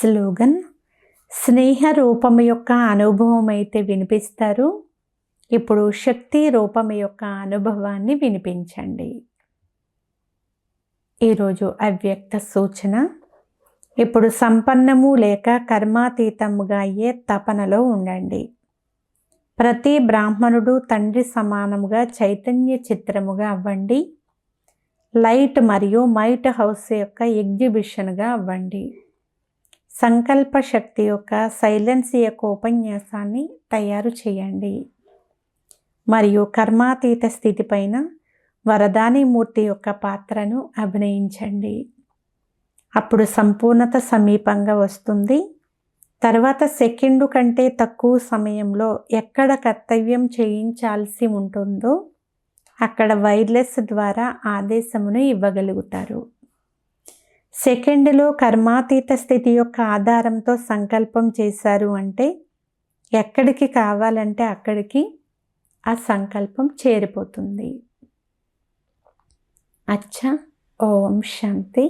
Slogan స్నేహ రూపం యొక్క అనుభవం అయితే వినిపిస్తారు. ఇప్పుడు శక్తి రూపం యొక్క అనుభవాన్ని వినిపించండి. ఈరోజు అవ్యక్త సూచన ఇప్పుడు సంపన్నము లేక కర్మాతీతముగా అయ్యే తపనలో ఉండండి. ప్రతి బ్రాహ్మణుడు తండ్రి సమానముగా చైతన్య చిత్రముగా అవ్వండి. లైట్ మరియు మైట్ హౌస్ యొక్క ఎగ్జిబిషన్గా అవ్వండి. సంకల్ప శక్తి యొక్క సైలెన్స్ యొక్క ఉపన్యాసాన్ని తయారు చేయండి. మరియు కర్మాతీత స్థితి పైన వరదాని మూర్తి యొక్క పాత్రను అభినయించండి. అప్పుడు సంపూర్ణత సమీపంగా వస్తుంది. తర్వాత సెకండు కంటే తక్కువ సమయంలో ఎక్కడ కర్తవ్యం చేయించాల్సి ఉంటుందో అక్కడ వైర్లెస్ ద్వారా ఆదేశమును ఇవ్వగలుగుతారు. సెకండ్లో కర్మాతీత స్థితి యొక్క ఆధారంతో సంకల్పం చేశారు అంటే ఎక్కడికి కావాలంటే అక్కడికి ఆ సంకల్పం చేరిపోతుంది. అచ్చా. ఓం శాంతి.